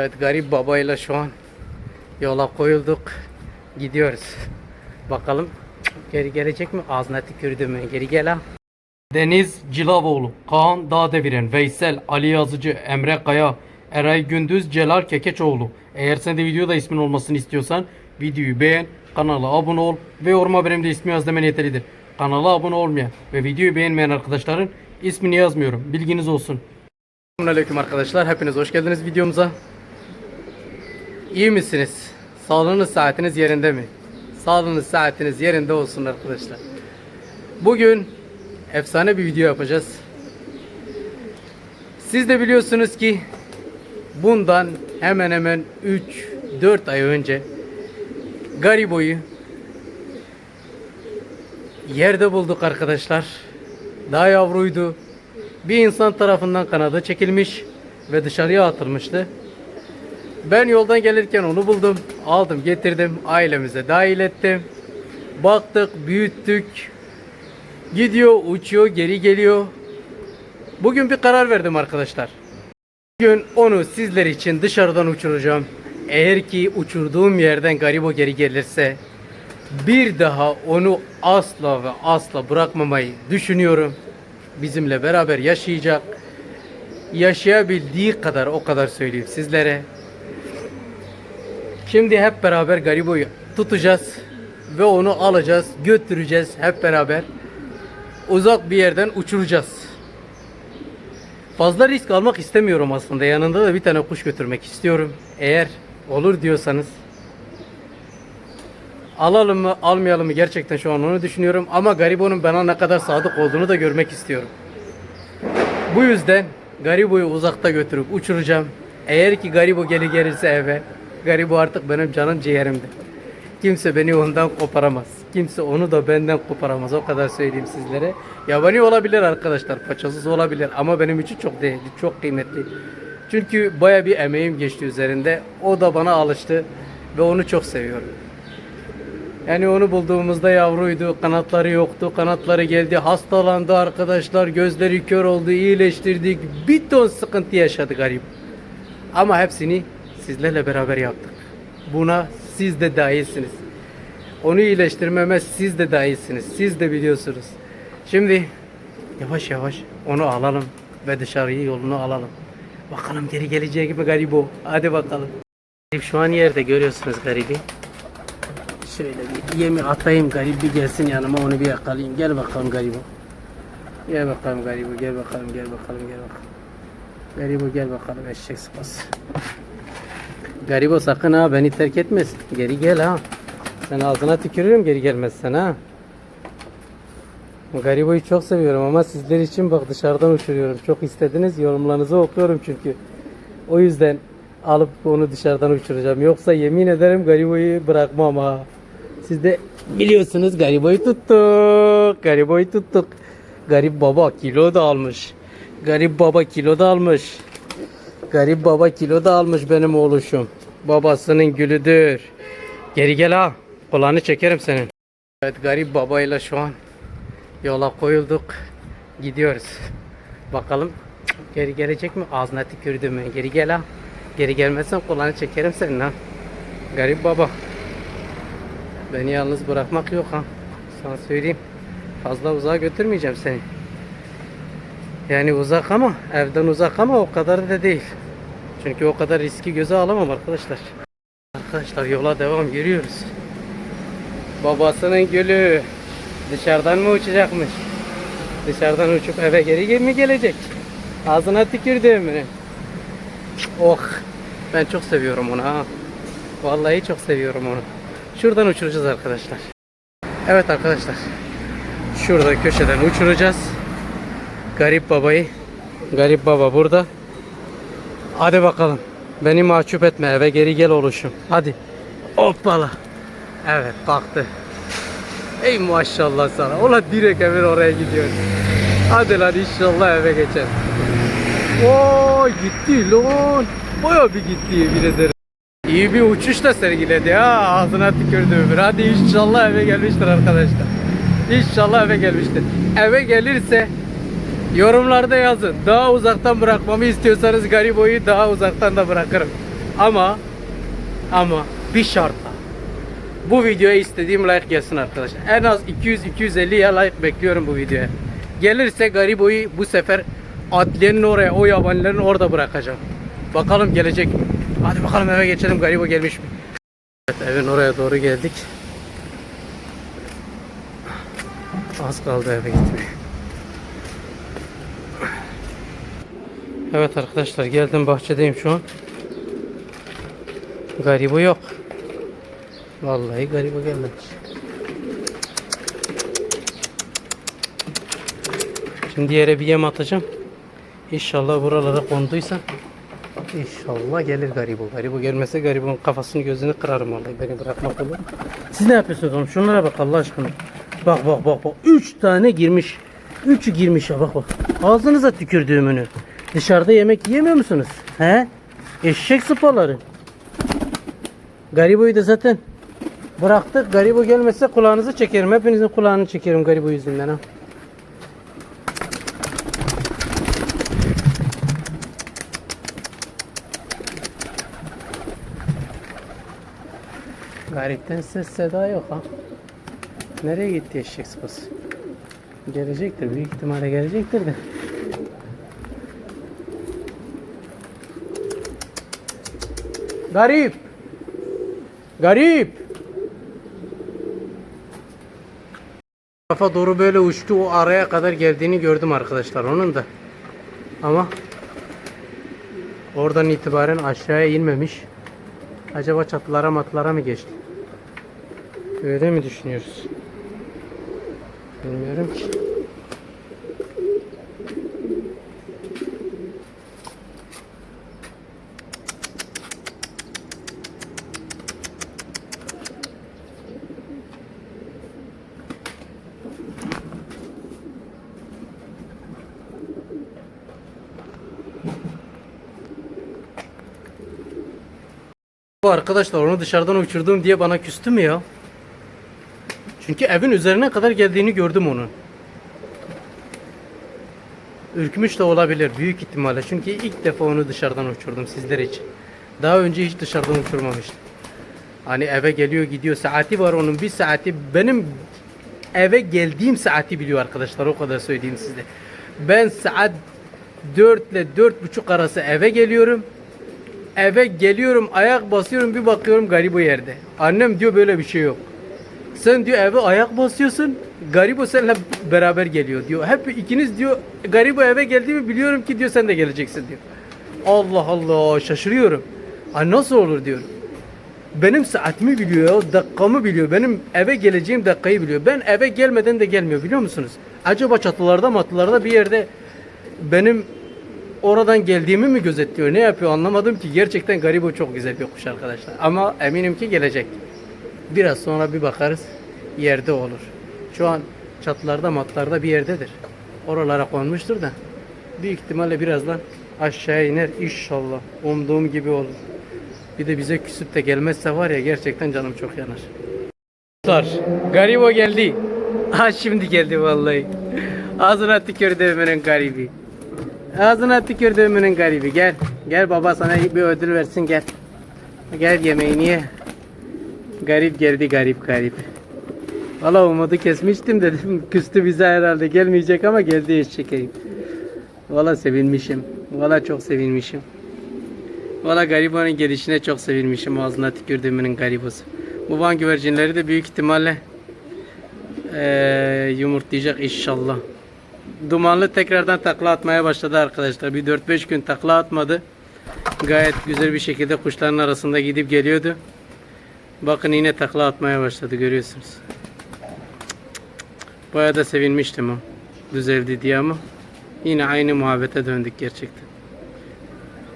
Evet garip babayla şu an yola koyulduk. Gidiyoruz. Bakalım geri gelecek mi? Ağzına tükürdü mü? Geri gel ha. Deniz Cilavoğlu, Kaan Dağdeviren, Veysel, Ali Yazıcı, Emre Kaya, Eray Gündüz, Celal Kekeçoğlu. Eğer sen de videoda ismin olmasını istiyorsan videoyu beğen, kanala abone ol ve yoruma benim de ismi yaz demen yeterlidir. Kanala abone olmayan ve videoyu beğenmeyen arkadaşların ismini yazmıyorum. Bilginiz olsun. Selamünaleyküm arkadaşlar. Hepiniz hoş geldiniz videomuza. İyi misiniz? Sağlığınız saatiniz yerinde mi? Sağlığınız saatiniz yerinde olsun arkadaşlar. Bugün efsane bir video yapacağız. Siz de biliyorsunuz ki bundan hemen hemen 3-4 ay önce Garibo'yu yerde bulduk arkadaşlar. Daha yavruydu. Bir insan tarafından kanadı çekilmiş ve dışarıya atılmıştı. Ben yoldan gelirken onu buldum. Aldım getirdim. Ailemize dahil ettim. Baktık büyüttük. Gidiyor uçuyor geri geliyor. Bugün bir karar verdim arkadaşlar. Bugün onu sizler için dışarıdan uçuracağım. Eğer ki uçurduğum yerden garibo geri gelirse bir daha onu asla ve asla bırakmamayı düşünüyorum. Bizimle beraber yaşayacak. Yaşayabildiği kadar o kadar söyleyeyim sizlere. Şimdi hep beraber Garibo'yu tutacağız ve onu alacağız, götüreceğiz hep beraber. Uzak bir yerden uçuracağız. Fazla risk almak istemiyorum aslında. Yanında da bir tane kuş götürmek istiyorum. Eğer olur diyorsanız alalım mı, almayalım mı gerçekten şu an onu düşünüyorum. Ama Garibo'nun bana ne kadar sadık olduğunu da görmek istiyorum. Bu yüzden Garibo'yu uzakta götürüp uçuracağım. Eğer ki Garibo geri gelirse eve, Garibo artık benim canım ciğerimdir. Kimse beni ondan koparamaz. Kimse onu da benden koparamaz. O kadar söyleyeyim sizlere. Yabani olabilir arkadaşlar. Paçasız olabilir. Ama benim için çok değerli, çok kıymetli. Çünkü baya bir emeğim geçti üzerinde. O da bana alıştı. Ve onu çok seviyorum. Yani onu bulduğumuzda yavruydu, kanatları yoktu, kanatları geldi, hastalandı arkadaşlar, gözleri kör oldu, iyileştirdik, bir ton sıkıntı yaşadı garip. Ama hepsini sizlerle beraber yaptık. Buna siz de dahilsiniz. Onu iyileştirmeme siz de dahilsiniz, siz de biliyorsunuz. Şimdi yavaş yavaş onu alalım ve dışarıyı yolunu alalım. Bakalım geri geleceği gibi garibo. Hadi bakalım. Şu an yerde görüyorsunuz garibi. Şöyle bir yemi atayım garip bir gelsin yanıma onu bir yakalayayım. Gel bakalım garibo. Gel bakalım garibo gel bakalım gel bakalım gel bakalım. Garibo gel bakalım eşek sıpası. Garibo sakın ha beni terk etmesin. Geri gel ha. Sen ağzına tükürürüm geri gelmezsen ha. Garibo'yu çok seviyorum ama sizler için bak dışarıdan uçuruyorum. Çok istediniz yorumlarınızı okuyorum çünkü. O yüzden alıp onu dışarıdan uçuracağım. Yoksa yemin ederim Garibo'yu bırakmam ha. Siz de biliyorsunuz Garibo'yu tuttuk. Garibo'yu tuttuk. Garip baba kilo da almış. Garip baba kilo da almış. Garip baba kilo da almış benim oğluşum. Babasının gülüdür. Geri gel ha. Kulağını çekerim senin. Evet garip babayla şu an yola koyulduk. Gidiyoruz. Bakalım geri gelecek mi? Ağzına tükürdü mü? Geri gel ha. Geri gelmezsen kulağını çekerim senin ha. Garip baba. Beni yalnız bırakmak yok ha. Sana söyleyeyim. Fazla uzağa götürmeyeceğim seni. Yani uzak ama evden uzak ama o kadar da değil. Çünkü o kadar riski göze alamam arkadaşlar. Arkadaşlar yola devam yürüyoruz. Babasının gülü dışarıdan mı uçacakmış? Dışarıdan uçup eve geri mi gelecek? Ağzına tükürdüğüm mü? Oh ben çok seviyorum onu ha. Vallahi çok seviyorum onu. Şuradan uçuracağız arkadaşlar. Evet arkadaşlar. Şurada köşeden uçuracağız. Garip babayı. Garip baba burada. Hadi bakalım. Beni mahcup etme eve geri gel oluşum. Hadi. Hoppala. Evet kalktı. Ey maşallah sana. Ola direkt hemen oraya gidiyor. Hadi lan inşallah eve geçer. Oo gitti lan. Baya bir gitti yemin ederim. İyi bir uçuş da sergiledi ha. Ağzına tükürdü ömür. Hadi inşallah eve gelmiştir arkadaşlar. İnşallah eve gelmiştir. Eve gelirse yorumlarda yazın. Daha uzaktan bırakmamı istiyorsanız Garibo'yu daha uzaktan da bırakırım. Ama ama bir şartla. Bu videoya istediğim like gelsin arkadaşlar. En az 200-250 ya like bekliyorum bu videoya. Gelirse Garibo'yu bu sefer adliyenin oraya, o yabanilerin orada bırakacağım. Bakalım gelecek mi? Hadi bakalım eve geçelim Garibo gelmiş mi? Evet evin oraya doğru geldik. Az kaldı eve gitmeye. Evet arkadaşlar geldim bahçedeyim şu an. Garibo yok. Vallahi garibo gelmemiş. Şimdi yere bir yem atacağım. İnşallah buralara konduysa İnşallah gelir garibo. Garibo gelmese garibonun kafasını gözünü kırarım vallahi beni bırakmak olur. Siz ne yapıyorsunuz oğlum? Şunlara bak Allah aşkına. Bak bak bak bak. Üç tane girmiş. Üçü girmiş ya bak bak. Ağzınıza tükürdüğümünü. Dışarıda yemek yemiyor musunuz? He? Eşek sıpaları. Gariboyu da zaten bıraktık. Garibo gelmezse kulağınızı çekerim. Hepinizin kulağını çekerim Garibo yüzünden ha. Garipten ses seda yok ha. Nereye gitti eşek sıpası? Gelecektir. Büyük ihtimalle gelecektir de. Garip. Garip. Kafa doğru böyle uçtu. O araya kadar geldiğini gördüm arkadaşlar onun da. Ama oradan itibaren aşağıya inmemiş. Acaba çatılara matlara mı geçti? Öyle mi düşünüyoruz? Bilmiyorum ki. Bu arkadaşlar onu dışarıdan uçurdum diye bana küstü mü ya? Çünkü evin üzerine kadar geldiğini gördüm onun. Ürkmüş de olabilir büyük ihtimalle. Çünkü ilk defa onu dışarıdan uçurdum sizler için. Daha önce hiç dışarıdan uçurmamıştım. Hani eve geliyor gidiyor saati var onun bir saati benim eve geldiğim saati biliyor arkadaşlar o kadar söyleyeyim size. Ben saat 4 ile 4.30 arası eve geliyorum. Eve geliyorum ayak basıyorum bir bakıyorum garibo yerde. Annem diyor böyle bir şey yok. Sen diyor eve ayak basıyorsun. Garibo seninle beraber geliyor diyor. Hep ikiniz diyor Garibo eve geldiğimi biliyorum ki diyor sen de geleceksin diyor. Allah Allah şaşırıyorum. Ay nasıl olur diyorum. Benim saatimi biliyor, dakikamı biliyor. Benim eve geleceğim dakikayı biliyor. Ben eve gelmeden de gelmiyor biliyor musunuz? Acaba çatılarda matlılarda bir yerde benim oradan geldiğimi mi gözetliyor? Ne yapıyor anlamadım ki. Gerçekten Garibo çok güzel bir kuş arkadaşlar. Ama eminim ki gelecek. Biraz sonra bir bakarız yerde olur. Şu an çatılarda matlarda bir yerdedir. Oralara konmuştur da büyük ihtimalle birazdan aşağı iner inşallah. Umduğum gibi olur. Bir de bize küsüp de gelmezse var ya gerçekten canım çok yanar. Dostlar, Garibo geldi. Ha şimdi geldi vallahi. Ağzına tükürdü ömrün garibi. Ağzına tükürdü ömrün garibi. Gel. Gel baba sana bir ödül versin gel. Gel yemeğini ye. Garip geldi garip garip. Valla umudu kesmiştim dedim. Küstü bize herhalde gelmeyecek ama geldi eşekeyim. Valla sevinmişim. Valla çok sevinmişim. Valla garibanın gelişine çok sevinmişim. Ağzına tükürdüğümün garibosu. Bu van güvercinleri de büyük ihtimalle eee, yumurtlayacak inşallah. Dumanlı tekrardan takla atmaya başladı arkadaşlar. Bir 4-5 gün takla atmadı. Gayet güzel bir şekilde kuşların arasında gidip geliyordu. Bakın yine takla atmaya başladı görüyorsunuz. Bayağı da sevinmiştim o. Düzeldi diye ama yine aynı muhabbete döndük gerçekten.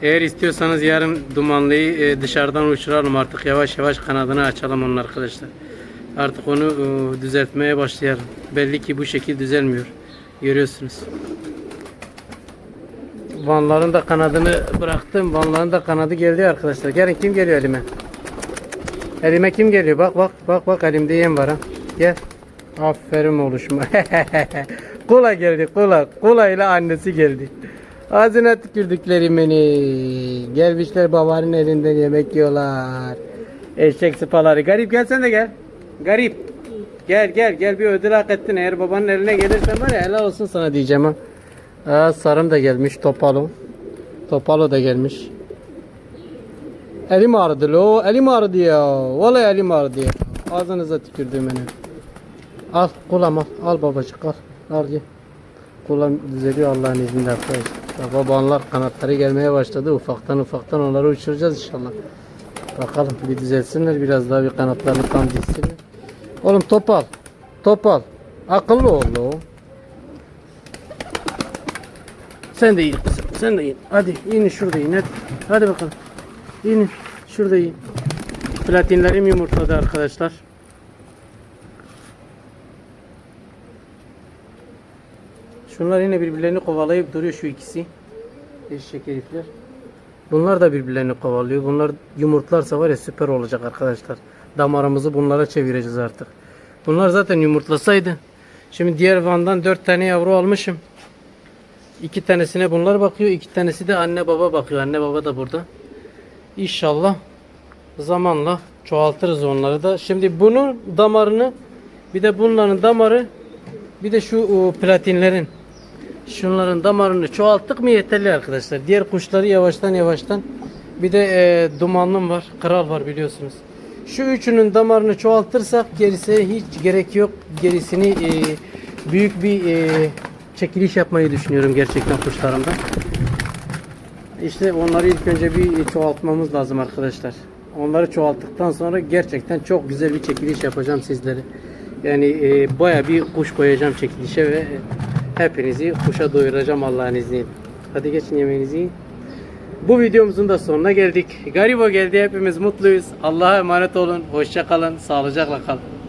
Eğer istiyorsanız yarın dumanlıyı e, dışarıdan uçuralım artık yavaş yavaş kanadını açalım onun arkadaşlar. Artık onu e, düzeltmeye başlayalım. Belli ki bu şekil düzelmiyor. Görüyorsunuz. Vanların da kanadını bıraktım. Vanların da kanadı geldi arkadaşlar. Gelin kim geliyor elime? Elime kim geliyor? Bak bak bak bak elimde yem var ha. Gel. Aferin oluşma. Kula geldi kula. Kula ile annesi geldi. Ağzına tükürdüklerim beni. Gelmişler babanın elinden yemek yiyorlar. Eşek sıpaları. Garip gel de gel. Garip. Gel gel gel bir ödül hak ettin. Eğer babanın eline gelirsen var ya helal olsun sana diyeceğim ha. Aa, sarım da gelmiş Topalo. Topalo da gelmiş. Elim ağrıdı lo. Elim ağrıdı ya. Vallahi elim ağrıdı ya. Ağzınıza tükürdüm beni. Al kulağım al. Al babacık al. Al gel. Kulağım düzeliyor Allah'ın izniyle arkadaşlar. Babanlar kanatları gelmeye başladı. Ufaktan ufaktan onları uçuracağız inşallah. Bakalım bir düzelsinler. Biraz daha bir kanatlarını tam dizsinler. Oğlum top al. Top al. Akıllı ol lo. Sen de in kızım. Sen de in. Hadi in şurada in. Hadi, hadi bakalım. İnin. Şurada in. Platinlerim yumurtladı arkadaşlar. Şunlar yine birbirlerini kovalayıp duruyor şu ikisi. Eşek herifler. Bunlar da birbirlerini kovalıyor. Bunlar yumurtlarsa var ya süper olacak arkadaşlar. Damarımızı bunlara çevireceğiz artık. Bunlar zaten yumurtlasaydı. Şimdi diğer vandan 4 tane yavru almışım. İki tanesine bunlar bakıyor. iki tanesi de anne baba bakıyor. Anne baba da burada. İnşallah zamanla çoğaltırız onları da. Şimdi bunun damarını bir de bunların damarı bir de şu o, platinlerin şunların damarını çoğalttık mı yeterli arkadaşlar. Diğer kuşları yavaştan yavaştan bir de e, dumanlım var. Kral var biliyorsunuz. Şu üçünün damarını çoğaltırsak gerisine hiç gerek yok. Gerisini e, büyük bir e, çekiliş yapmayı düşünüyorum gerçekten kuşlarımda. İşte onları ilk önce bir çoğaltmamız lazım arkadaşlar. Onları çoğalttıktan sonra gerçekten çok güzel bir çekiliş yapacağım sizlere. Yani e, baya bir kuş koyacağım çekilişe ve hepinizi kuşa doyuracağım Allah'ın izniyle. Hadi geçin yemeğinizi yiyin. Bu videomuzun da sonuna geldik. Garibo geldi hepimiz mutluyuz. Allah'a emanet olun. Hoşça kalın. Sağlıcakla kalın.